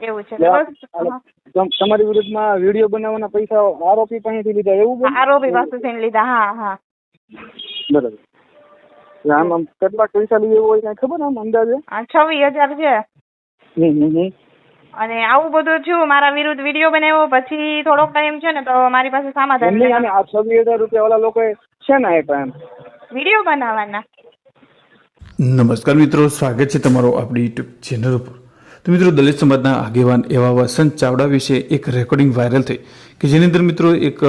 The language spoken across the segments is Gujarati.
એવું છે. તમારી વિરુદ્ધમાં વીડિયો બનાવવાના પૈસા આરોપી પાસેથી લીધા એવું? આરોપી પાસેથી લીધા હા હા. બરાબર. આમ આમ કેટલા પૈસા એવું હોય કઈ ખબર આમ અંદાજે? છવ્વીસ હજાર છે. અને આવું બધું થયું મારા વિરુદ્ધ વીડિયો બનાવ્યો પછી થોડોક ટાઈમ છે ને તો મારી પાસે સમાધાન નહીં અને આ છવ્વીસ હજાર રૂપિયા વાળા લોકોએ ને આપ્યા એમ? વીડિયો બનાવવાના. નમસ્કાર મિત્રો સ્વાગત છે તમારો આપણી યુટ્યુબ ચેનલ ઉપર. તો મિત્રો દલિત સમાજના આગેવાન એવા વસંત ચાવડા વિશે એક રેકોર્ડિંગ વાયરલ થઈ કે જેની અંદર મિત્રો એક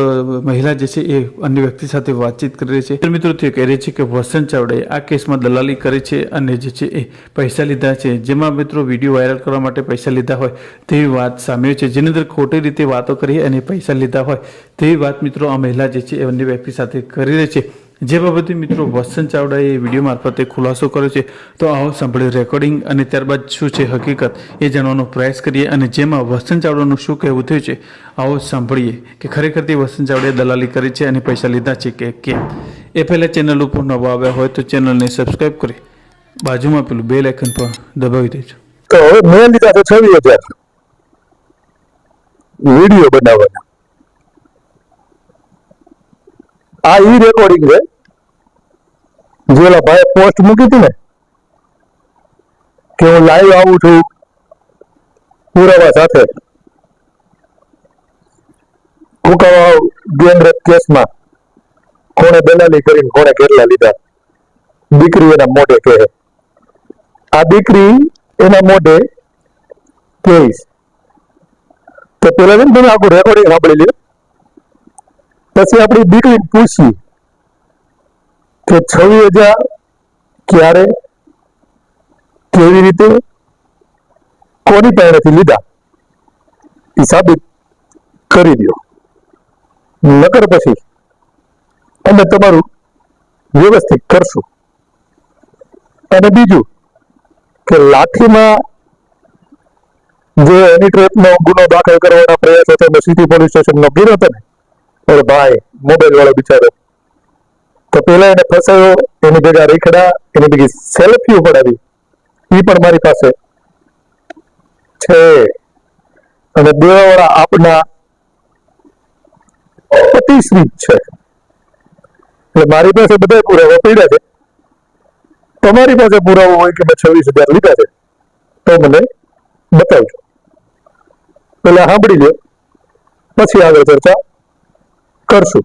મહિલા જે છે એ અન્ય વ્યક્તિ સાથે વાતચીત કરી રહી છે. મિત્રો તે કહી છે કે વસંત ચાવડાએ આ કેસમાં દલાલી કરી છે અને જે છે એ પૈસા લીધા છે. જેમાં મિત્રો વીડિયો વાયરલ કરવા માટે પૈસા લીધા હોય તેવી વાત સામે છે. જેની અંદર ખોટી રીતે વાતો કરી અને પૈસા લીધા હોય તેવી વાત મિત્રો આ મહિલા જે છે એ અન્ય વ્યક્તિ સાથે કરી રહી છે. જે બાબતે મિત્રો વસંત ચાવડાએ વીડિયો મારફતે ખુલાસો કર્યો છે, તો આવો સાંભળ્યું રેકોર્ડિંગ અને ત્યારબાદ શું છે હકીકત એ જાણવાનો પ્રયાસ કરીએ અને જેમાં વસંત ચાવડાનું શું કહેવું થયું છે, આવો સાંભળીએ કે ખરેખર તે વસંત ચાવડાએ દલાલી કરી છે અને પૈસા લીધા છે કે કેમ? એ પહેલાં ચેનલ ઉપર નવા આવ્યા હોય તો ચેનલને સબસ્ક્રાઈબ કરી બાજુમાં પેલું બેલ આઇકન પણ દબાવી દેજો. તો મેં લીધા છવ્વીસ હજાર. વીડિયો બનાવવાના. આ ઈ રેકોર્ડિંગ છે. જે ઓલા ભાઈ પોસ્ટ મૂકી હતી ને, કે હું લાઈવ આવું છું પુરાવા સાથે. કુકાવા ગેંગરેપ કેસમાં કોણે દલાલી કરીને કોણે કેટલા લીધા. દીકરી એના મોઢે કહે. આ દીકરી એના મોઢે કહીશ તો પેલા તમે આખું રેકોર્ડિંગ સાંભળી લ્યો. પછી આપણી દીકરીને પૂછી કે છવ્વીસ હજાર ક્યારે કેવી રીતે કોની પાસેથી લીધા? એ સાબિત કરી દો નકર પછી અમે તમારું વ્યવસ્થિત કરશું. અને બીજું કે લાઠીમાં જે એની ટ્રેપનો ગુનો દાખલ કરવાના પ્રયાસો હતો મેં સિટી પોલીસ સ્ટેશનનો ગીર હતો ને ઓલો ભાઈ મોબાઈલ વાળો બિચારો. તો પેલા એને ફસાયો, એની ભેગા રેખડા, એની ભેગી સેલ્ફી ઉપડાવી. એ પણ મારી પાસે છે. અને દેવાવાળા આપના અતિશ્રી છે. એટલે મારી પાસે બધા પુરાવા પડ્યા છે. તમારી પાસે પુરાવો હોય કે મેં છવ્વીસ હજાર લીધા છે, તો મને બતાવજો. પેલા સાંભળી લો પછી આગળ ચર્ચા કરશું.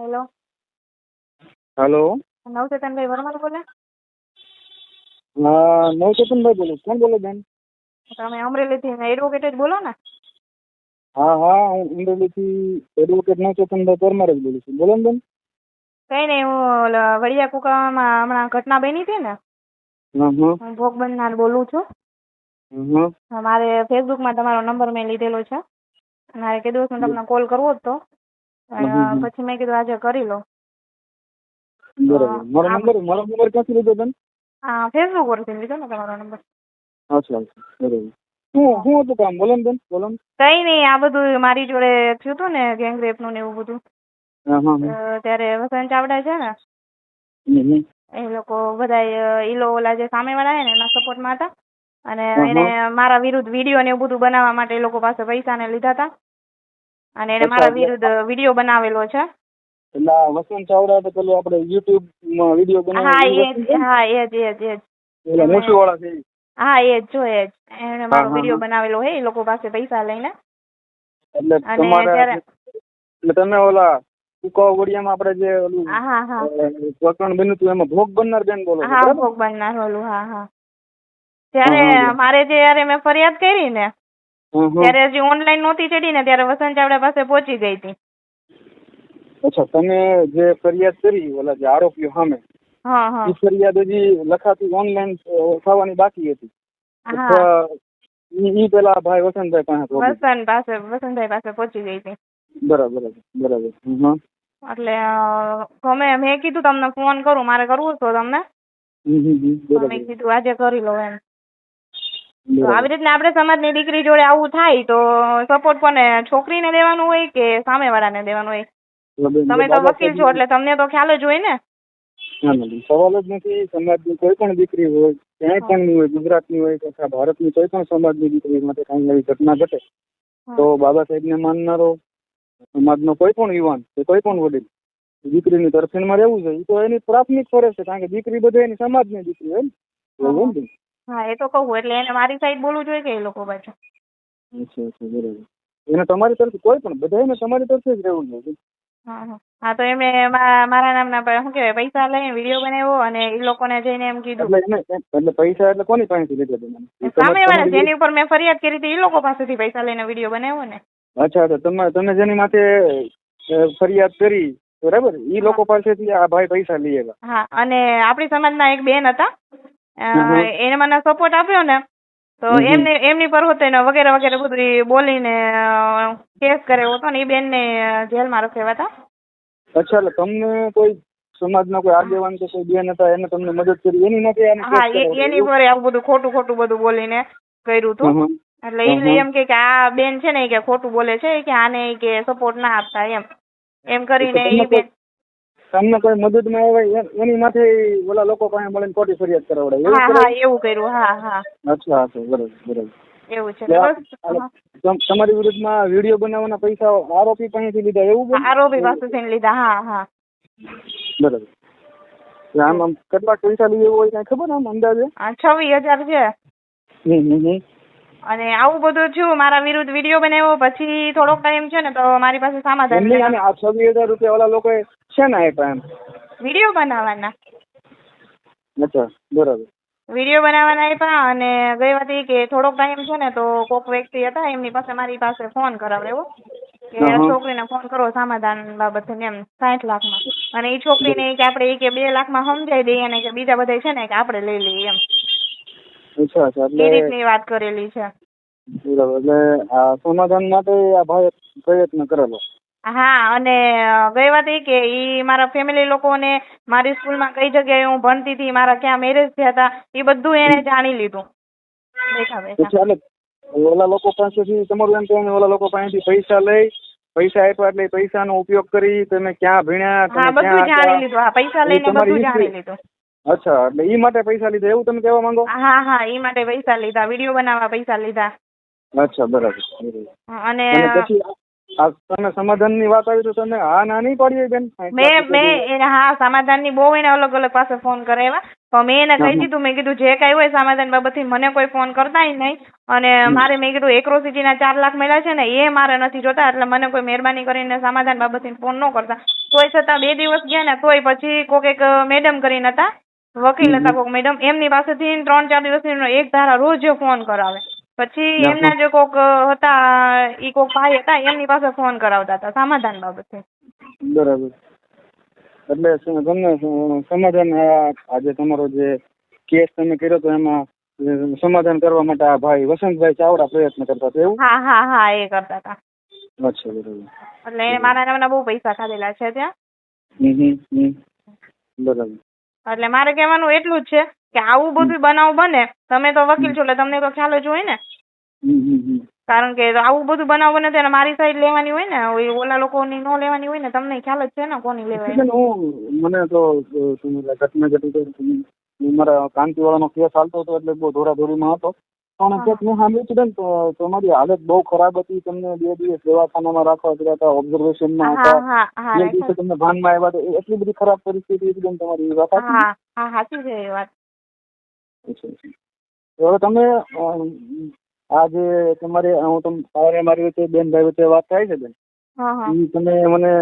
હેલો હેલો નવચેતનભાઈ વર્મા બોલે? હા નવચેતનભાઈ બોલું. કોણ બોલો બેન? તમે અમરેલીથી એડવોકેટ જ બોલો ને? હા હા હું અમરેલીથી એડવોકેટ નવચેતનભાઈ પરમાર જ બોલું છું. બોલો ને બેન. કઈ નહીં હું વડિયા કુકામાં હમણાં ઘટના બની હતી ને? હું ભોગ બનનાર બોલું છું. મારે ફેસબુકમાં તમારો નંબર મેં લીધેલો છે. મારે કીધું હતું તમને કોલ કરવો હતો તો. પછી મેં કીધું આજે કરી લો બરાબર. મારો નંબર મારો નંબર ક્યાંથી લીધો તમે હા ફેસબુક પરથી લીધો ને તમારો નંબર અચ્છા અચ્છા. બરાબર. શું શું હતું કામ? બોલો ને બેન બોલો કઈ નહીં આ બધું મારી જોડે થયું હતું ને ગેંગ રેપનું ને એવું બધું. ત્યારે વસંત ચાવડા છે ને. એ લોકો બધા ઈલો ઓલા જે સામેવાળા છે ને એના સપોર્ટમાં હતા. અને એને મારા વિરુદ્ધ વીડિયો ને એવું બધું બનાવવા માટે એ લોકો પાસે પૈસા ને લીધા હતા. અને એને મારા વિરુદ્ધ વીડિયો બનાવેલો છે. એટલે વસંત ચાવડા તો પેલું આપણે યુટ્યુબમાં વીડિયો હા એ બનાવી જ હા એ જ એ જ એ જ મોસી વાળા છે હા એ જ જો એ જ એને મારો વીડિયો બનાવેલો હે એ લોકો પાસે પૈસા લઈને. એટલે અને તમારે એટલે તમે ઓલા કુકાવ ગોળિયામાં આપણે જે ઓલું હા હા પ્રકરણ બન્યું હતું એમાં ભોગ બનનાર બેન બોલો હા ભોગ બનનાર ઓલું હા હા, ત્યારે મારે જયારે મેં ફરિયાદ કરી ને. ત્યારે હજી ઓનલાઈન નહોતી ચડી ને ત્યારે વસંત ચાવડા પાસે પહોંચી ગઈ હતી. અચ્છા તમે જે ફરિયાદ કરી ઓલા જે આરોપીઓ સામે હા હા. એ ફરિયાદ હજી લખાતી ઓનલાઈન થવાની બાકી હતી. ઈ પેલા ભાઈ વસંતભાઈ પાસે. વસંત પાસે વસંતભાઈ પાસે પહોંચી ગઈ હતી. બરાબર બરાબર. એટલે તમે ગમે મેં કીધું તમને ફોન કરું મારે કરવું તો તમને? મેં કીધું આજે કરી લો એમ. તો આવી રીતના આપણે સમાજની દીકરી જોડે આવું થાય તો સપોર્ટ કોને? છોકરીને દેવાનું હોય કે સામેવાળાને દેવાનું હોય? તમે તો વકીલ છો એટલે તમને તો ખ્યાલ જ હોય ને? સવાલ જ નથી. સમાજની કોઈ પણ દીકરી હોય ક્યાંય પણ હોય ગુજરાતની હોય તથા ભારતની કોઈ પણ સમાજની દીકરી માટે કાંઈ એવી ઘટના ઘટે તો બાબા સાહેબને માનનારો સમાજનો કોઈ પણ યુવાન કે કોઈ પણ વડીલ દીકરીની તરફેણમાં રહેવું જોઈએ. તો એની પ્રાથમિક ફરજ છે કારણ કે દીકરી બધે એની સમાજની દીકરી હોય ને? હા એ તો કહું એટલે એને મારી સાઈડ બોલવું જોઈએ કે એ લોકો પાછું? અચ્છા અચ્છા બરાબર. એને તમારી તરફ કોઈ પણ બધાને તમારી તરફ જ રહેવું જોઈએ હા હા. હા તો એમણે મારા નામના શું કહેવાય પૈસા લઈને વીડિયો બનાવ્યો અને એ લોકોને જઈને એમ કીધું. એટલે પૈસા એટલે કોની પાસેથી લીધા તમે? સામે વાળા જેની ઉપર મેં ફરિયાદ કરી હતી એ લોકો પાસેથી પૈસા લઈને વીડિયો બનાવ્યો ને. અચ્છા તો તમે તમે જેની માથે ફરિયાદ કરી બરાબર? એ લોકો પાસેથી આ ભાઈ પૈસા લીએલા હા અને આપણી સમાજના એક બેન હતા. એને મને સપોર્ટ આપ્યો ને તો. એમને એમની પર હોતે ને વગેરે વગેરે બધું બોલીને કેસ કર્યો હતો ને એ બેનને જેલમાં રખેવા હતા અચ્છા એટલે તમને કોઈ સમાજના કોઈ આગેવાન કે કોઈ બેન હતા એને તમને મદદ કરી એની માટે હા. એની પર આવું બધું ખોટું ખોટું બધું બોલીને કર્યું હતું. એટલે એ એમ કે કે આ બેન છે ને કે ખોટું બોલે છે કે આને કે સપોર્ટ ના આપતા એમ એમ કરીને એ બેન તમને કોઈ મદદમાં આવે એની માથે ઓલા લોકો પાસે મળીને ખોટી ફરિયાદ કરાવડાય. હા હા એવું કર્યું. હા હા. અચ્છા અચ્છા બરાબર બરાબર. એવું છે. તમારી વિરુદ્ધમાં વીડિયો બનાવવાના પૈસા આરોપી પાસેથી લીધા એવું આરોપી પાસેથી લીધા હા હા. બરાબર. આમ આમ કેટલા પૈસા એવું હોય કાંઈ ખબર આમ અંદાજે? છવ્વીસ હજાર છે. અને આવું બધું થયું મારા વિરુદ્ધ વીડિયો બનાવ્યો પછી થોડોક ટાઈમ છે ને તો મારી પાસે સમાધાન આ છવ્વીસ હજાર રૂપિયા ઓલા લોકોએ શેના આપ્યા એમ વીડિયો બનાવવાના. અચ્છા બરાબર. વીડિયો બનાવવાના આપ્યા અને ગઈ વાત કે થોડોક ટાઈમ છે ને તો કોક વ્યક્તિ હતા એમની પાસે મારી પાસે ફોન કરાવડાવ્યો કે છોકરીને ફોન કરો સમાધાન બાબતે એમ સાઠ લાખમાં. અને એ છોકરીને કે આપણે એ કે બે લાખમાં સમજાઈ દઈએ અને કે બીજા બધા છે ને કે આપણે લઈ લઈએ એમ. એ રીતની વાત કરેલી છે. બરાબર એટલે સમાધાન માટે આ ભાઈ પ્રયત્ન કરેલો. હા અને ગઈ વાત એ કે ઈ મારા ફેમિલી લોકોને મારી સ્કૂલમાં કઈ જગ્યાએ હું ભણતી હતી મારા ક્યાં મેરેજ થયા હતા એ બધું એને જાણી લીધું. બેઠા બેઠા. ઓલા લોકો પાસેથી તમારું એમ કહેવાનું ઓલા લોકો પાસેથી પૈસા લઈ પૈસા આપ્યા એટલે એ પૈસાનો ઉપયોગ કરી તમે ક્યાં ભણ્યા તમે બધું જાણી લીધું હા પૈસા લઈને બધું જાણી લીધું. અચ્છા એટલે ઈ માટે પૈસા લીધા એવું તમે કહેવા માંગો? હા હા ઈ માટે પૈસા લીધા વીડિયો બનાવવા પૈસા લીધા. અચ્છા બરાબર. અને પછી તમે સમાધાનની વાત આવી તો તમે હા ના નહીં પાડી બેન. મેં મેં એને હા સમાધાનની બહુ એને અલગ અલગ પાસે ફોન કરાવ્યા પણ મેં એને કહી દીધું મેં કીધું જે કાંઈ હોય સમાધાન બાબતથી મને કોઈ ફોન કરતા નહીં. અને મારે મેં કીધું એક્રોસિટીના ચાર લાખ મળ્યા છે ને એ મારે નથી જોતા એટલે મને કોઈ મહેરબાની કરીને સમાધાન બાબતથી ફોન ન કરતા. તોય છતાં બે દિવસ ગયા ને તોય પછી કોક એક મેડમ કરીને હતા વકીલ હતા કોક મેડમ એમની પાસેથી ત્રણ ચાર દિવસની એક ધારા રોજ ફોન કરાવે. પછી હમ. એમના જે કોક હતા ઈ કોક ભાઈ હતા એમની પાસે ફોન કરાવતા હતા સમાધાન બાબતે. બરાબર. એટલે સ- તમને સ- સમાધાન આ- આજે તમારો જે કેસ તમે કર્યો તો એમાં અ, સમાધાન કરવા માટે આ ભાઈ વસંતભાઈ ચાવડા પ્રયત્ન કરતા હતા એવું? હા હા હા એ કરતા હતા. અચ્છા બરાબર. એટલે એને મારા નામના બહુ પૈસા ખાધેલા છે ત્યાં. હમ હમ હમ. બરાબર. એટલે મારે કહેવાનું એટલું જ છે કે આવું બધું બનાવ બને તમે તો વકીલ છો એટલે તમને તો ખ્યાલ જ હોય ને. કારણ કે આવું બધું બનાવ બને ત્યારે મારી સાઈડ લેવાની હોય ને ઓલા લોકોની ન લેવાની હોય ને તમને ખ્યાલ જ છે ને કોની લેવાય. હું મને તો ઘટના ઘટી મારા કાંતિવાળાનો કેસ ચાલતો હતો એટલે બહુ દોડાદોડીમાં હતો. પણ હા. મેં સાંભળ્યું હતું ને તો તમારી હાલત બહુ ખરાબ હતી તમને બે દિવસ દવાખાનામાં રાખવા પડ્યા હતા ઓબ્ઝર્વેશનમાં હતા બે દિવસે તમને ભાનમાં આવ્યા હતા એટલી બધી ખરાબ પરિસ્થિતિ હતી બેન તમારી વાત સાચી? હા હા સાચી છે એ વાત. તો હવે તમે આજે તમારે હું તમ સવારે મારી વચ્ચે બેનભાઈ વચ્ચે વાત થાય છે બેન તમે મને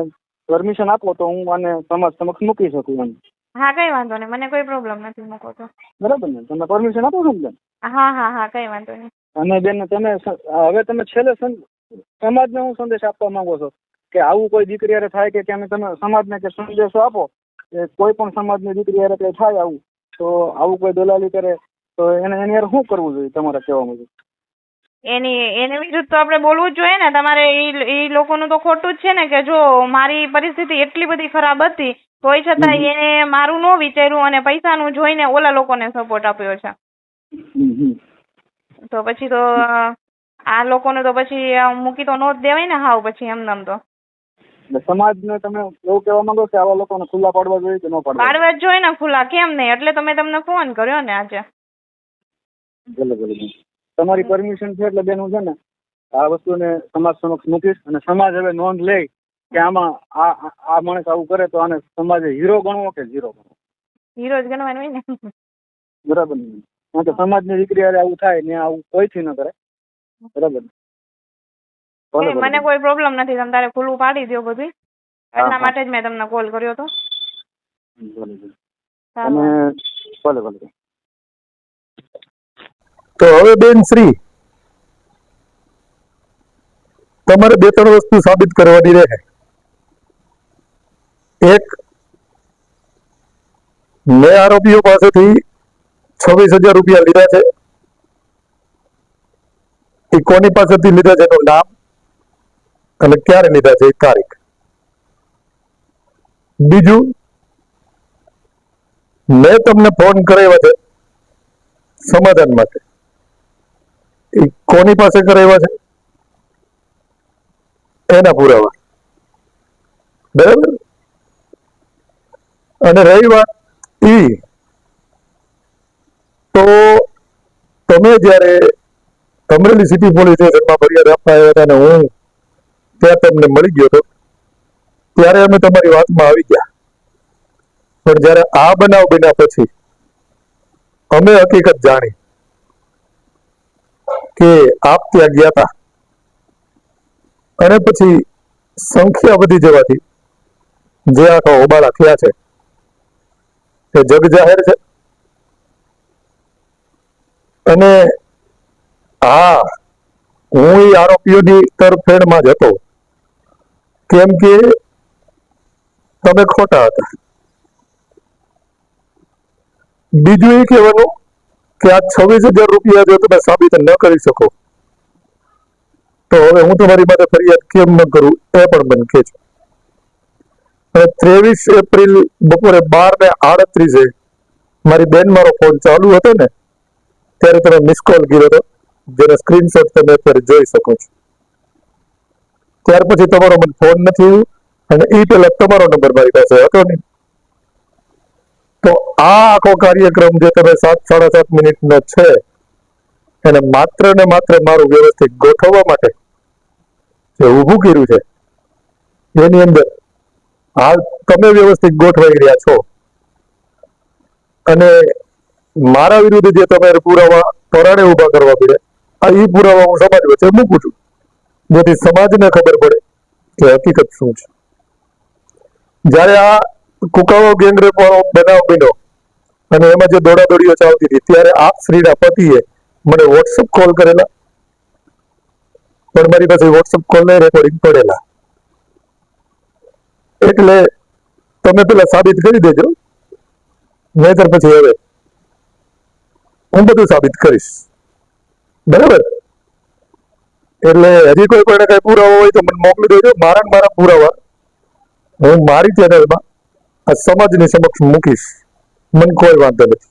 પરમિશન આપો તો હું આને સમાજ સમક્ષ મૂકી શકું એમ હા કઈ વાંધો નહીં. મને કોઈ પ્રોબ્લેમ નથી મૂકો તો. બરાબર ને? તમે પરમિશન આપો છો બેન? હા હા હા કઈ વાંધો નહીં. અને બેન તમે હવે તમે છેલ્લે સમાજને હું સંદેશ આપવા માંગો છો? કે આવું કોઈ દીકરી હારે થાય કે કેમ તમે સમાજને કે સંદેશો આપો? કે કોઈ પણ સમાજની દીકરી હારે કંઈ થાય આવું? તો આવું કોઈ દલાલી કરે તો એને એની હારે શું કરવું જોઈએ તમારે કહેવા મુજબ? એની એને વિરુદ્ધ તો આપણે બોલવું જ જોઈએ ને. તમારે એ લોકોનું તો ખોટું જ છે ને કે જો મારી પરિસ્થિતિ એટલી બધી ખરાબ હતી તોય છતાં. એને મારું ન વિચાર્યું અને પૈસાનું જોઈને ઓલા લોકોને સપોર્ટ આપ્યો છે. તો પછી તો આ લોકોને તો પછી મૂકી તો નો જ દેવાય ને હાવ પછી એમનેમ તો. એટલે સમાજને તમે એવું કહેવા માંગો કે આવા લોકોને ખુલ્લા પાડવા જોઈએ કે ન પાડવા પાડવા જ જોઈએ ને ખુલ્લા. કેમ નહીં? એટલે તો મેં તમને ફોન કર્યો ને આજે. ભલે ભલે. તમારી પરમિશન છે એટલે બેન હું છે ને આ વસ્તુને સમાજ સમક્ષ મૂકીશ અને સમાજ હવે નોંધ લે કે આમાં આ આ- માણસ આવું કરે તો આને સમાજે હીરો ગણવો કે ઝીરો ગણવો? હીરો જ ગણવાનું હોય ને? બરાબર કારણ કે સમાજની દીકરી અરે આવું થાય ને આવું કોઈથી ન કરે. બરાબર. મને કોઈ પ્રોબ્લેમ નથી તમે તારે ખુલ્લું પાડી દો બધું એટલા માટે જ મેં તમને કોલ કર્યો હતો. અને ભલે ભલે. તો હવે બેન શ્રી, તમારે બે ત્રણ વસ્તુ સાબિત કરવાની રહે. એક, મેં આરોપીઓ પાસેથી છવ્વીસ હજાર રૂપિયા લીધા છે. એ કોની પાસેથી લીધા છે એનું નામ અને ક્યારે લીધા છે એ તારીખ. બીજું, મેં તમને ફોન કરાવ્યા છે સમાધાન માટે. એ કોની પાસે કરાવ્યા છે? એના પુરાવા. બરાબર? અને રહી વાત ઈ. તો તમે જ્યારે અમરેલી સિટી પોલીસ સ્ટેશનમાં ફરિયાદ આપવા આવ્યા હતા અને હું ત્યાં તમને મળી ગયો હતો, ત્યારે અમે તમારી વાતમાં આવી ગયા. પણ જ્યારે આ બનાવ બન્યા પછી અમે હકીકત જાણી. કે આપ ત્યાં ગયા હતા. અને પછી સંખ્યા વધી જવાથી જે આખા ઓબાળા થયા છે એ જગ જાહેર છે. અને હા, હું એ આરોપીઓની તરફેણમાં જ હતો. કેમ કે તમે ખોટા હતા. બીજું એ કહેવાનું કે આ છવ્વીસ હજાર રૂપિયા જો તમે સાબિત ન કરી શકો, તો હવે હું તમારી માટે ફરિયાદ કેમ ન કરું એ પણ મને કહેજો અને ત્રેવીસ એપ્રિલ બપોરે બાર ને આડત્રીસે મારી બેન મારો ફોન ચાલુ હતો ને, ત્યારે તમે મિસ કોલ કર્યો હતો, જેનો સ્ક્રીનશોટ તમે અત્યારે જોઈ શકો છો. ત્યાર પછી તમારો મને ફોન નથી અને એ પેલા તમારો નંબર મારી પાસે હતો નહીં. તો આ આખો કાર્યક્રમ જે તમે સાત, સાડા સાત મિનિટનો છે, એને માત્ર ને માત્ર મારું વ્યવસ્થિત ગોઠવવા માટે જે ઊભું કર્યું છે, એની અંદર હાલ તમે વ્યવસ્થિત ગોઠવાઈ રહ્યા છો. અને મારા વિરુદ્ધ જે તમે પુરાવા પરાણે ઊભા કરવા પડે, આ એ પુરાવા હું સમાજ વચ્ચે મૂકું છું. જેથી સમાજને ખબર પડે કે હકીકત શું છે. જ્યારે આ કુકાવો ગેંગરેપ વાળો બનાવ બન્યો. અને એમાં જે દોડાદોડીઓ ચાલતી હતી, ત્યારે આપ શ્રીના પતિએ મને વોટ્સઅપ કોલ કરેલા. પણ મારી પાસે વોટ્સઅપ કોલ ને રેકોર્ડિંગ પડેલા. એટલે તમે પેલા સાબિત કરી દેજો. નહીતર પછી હવે હું બધું સાબિત કરીશ. બરાબર? એટલે હજી કોઈ કોઈને કઈ પુરાવો હોય તો મને મોકલી દેજો. મારા મારા પુરાવા. હું મારી ચેનલમાં આ સમાજની સમક્ષ મૂકીશ. મને કોઈ વાંધો નથી.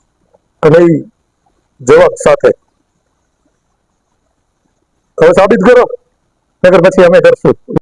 અને જવાબ સાથે. હવે સાબિત કરો. નગર પછી અમે કરશું.